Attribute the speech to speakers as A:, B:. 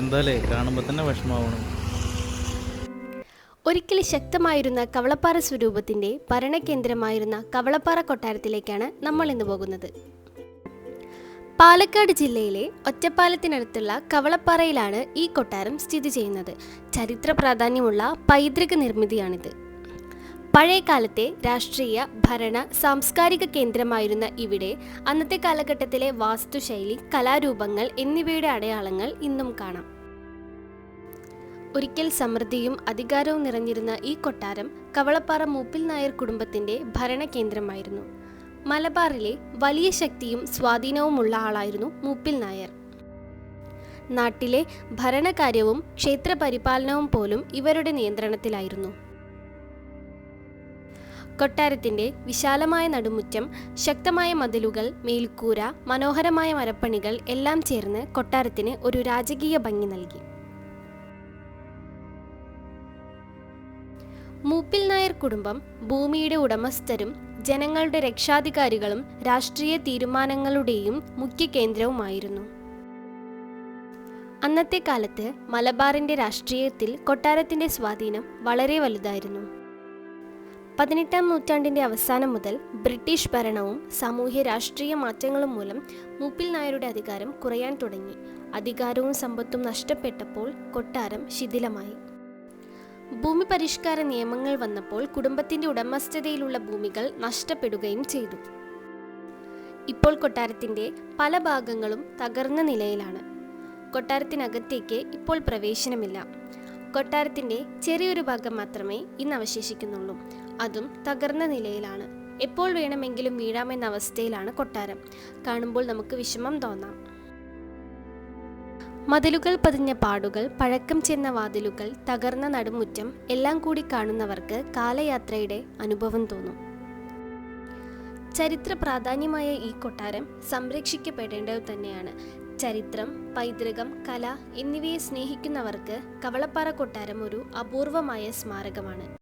A: എന്തായാലേ കാണുമ്പോൾ തന്നെ വിഷമാവണം.
B: ഒരിക്കൽ ശക്തമായിരുന്ന കവളപ്പാറ സ്വരൂപത്തിന്റെ ഭരണകേന്ദ്രമായിരുന്ന കവളപ്പാറ കൊട്ടാരത്തിലേക്കാണ് നമ്മൾ ഇന്ന് പോകുന്നത്. പാലക്കാട് ജില്ലയിലെ ഒറ്റപ്പാലത്തിനടുത്തുള്ള കവളപ്പാറയിലാണ് ഈ കൊട്ടാരം സ്ഥിതി ചെയ്യുന്നത്. ചരിത്ര പ്രാധാന്യമുള്ള പൈതൃക നിർമ്മിതിയാണിത്. പഴയ കാലത്തെ രാഷ്ട്രീയ ഭരണ സാംസ്കാരിക കേന്ദ്രമായിരുന്ന ഇവിടെ അന്നത്തെ കാലഘട്ടത്തിലെ വാസ്തുശൈലി കലാരൂപങ്ങൾ എന്നിവയുടെ അടയാളങ്ങൾ ഇന്നും കാണാം. ഒരിക്കൽ സമൃദ്ധിയും അധികാരവും നിറഞ്ഞിരുന്ന ഈ കൊട്ടാരം കവളപ്പാറ മൂപ്പിൽ നായർ കുടുംബത്തിന്റെ ഭരണ കേന്ദ്രമായിരുന്നു. മലബാറിലെ വലിയ ശക്തിയും സ്വാധീനവുമുള്ള ആളായിരുന്നു മൂപ്പിൽ നായർ. നാട്ടിലെ ഭരണകാര്യവും ക്ഷേത്രപരിപാലനവും പോലും ഇവരുടെ നിയന്ത്രണത്തിലായിരുന്നു. കൊട്ടാരത്തിന്റെ വിശാലമായ നടുമുറ്റം ശക്തമായ മതിലുകൾ മേൽക്കൂര മനോഹരമായ മരപ്പണികൾ എല്ലാം ചേർന്ന് കൊട്ടാരത്തിന് ഒരു രാജകീയ ഭംഗി നൽകി. മൂപ്പിൽ നായർ കുടുംബം ഭൂമിയുടെ ഉടമസ്ഥരും ജനങ്ങളുടെ രക്ഷാധികാരികളും രാഷ്ട്രീയ തീരുമാനങ്ങളുടെയും മുഖ്യ കേന്ദ്രവുമായിരുന്നു. അന്നത്തെ കാലത്ത് മലബാറിന്റെ രാഷ്ട്രീയത്തിൽ കൊട്ടാരത്തിന്റെ സ്വാധീനം വളരെ വലുതായിരുന്നു. പതിനെട്ടാം നൂറ്റാണ്ടിന്റെ അവസാനം മുതൽ ബ്രിട്ടീഷ് ഭരണവും സാമൂഹ്യ രാഷ്ട്രീയ മാറ്റങ്ങളും മൂലം മൂപ്പിൽ നായരുടെ അധികാരം കുറയാൻ തുടങ്ങി. അധികാരവും സമ്പത്തും നഷ്ടപ്പെട്ടപ്പോൾ കൊട്ടാരം ശിഥിലമായി. ഭൂമി പരിഷ്കാര നിയമങ്ങൾ വന്നപ്പോൾ കുടുംബത്തിന്റെ ഉടമസ്ഥതയിലുള്ള ഭൂമികൾ നഷ്ടപ്പെടുകയും ചെയ്തു. ഇപ്പോൾ കൊട്ടാരത്തിന്റെ പല ഭാഗങ്ങളും തകർന്ന നിലയിലാണ്. കൊട്ടാരത്തിനകത്തേക്ക് ഇപ്പോൾ പ്രവേശനമില്ല. കൊട്ടാരത്തിന്റെ ചെറിയൊരു ഭാഗം മാത്രമേ ഇന്ന് അവശേഷിക്കുന്നുള്ളൂ. അതും തകർന്ന നിലയിലാണ്. എപ്പോൾ വേണമെങ്കിലും വീഴാമെന്ന അവസ്ഥയിലാണ് കൊട്ടാരം. കാണുമ്പോൾ നമുക്ക് വിഷമം തോന്നാം. മതിലുകൾ പതിഞ്ഞ പാടുകൾ പഴക്കം ചെന്ന വാതിലുകൾ തകർന്ന നടുമുറ്റം എല്ലാം കൂടി കാണുന്നവർക്ക് കാലയാത്രയുടെ അനുഭവം തോന്നും. ചരിത്ര പ്രാധാന്യമായ ഈ കൊട്ടാരം സംരക്ഷിക്കപ്പെടേണ്ടത് തന്നെയാണ്. ചരിത്രം പൈതൃകം കല എന്നിവയെ സ്നേഹിക്കുന്നവർക്ക് കവളപ്പാറ കൊട്ടാരം ഒരു അപൂർവമായ സ്മാരകമാണ്.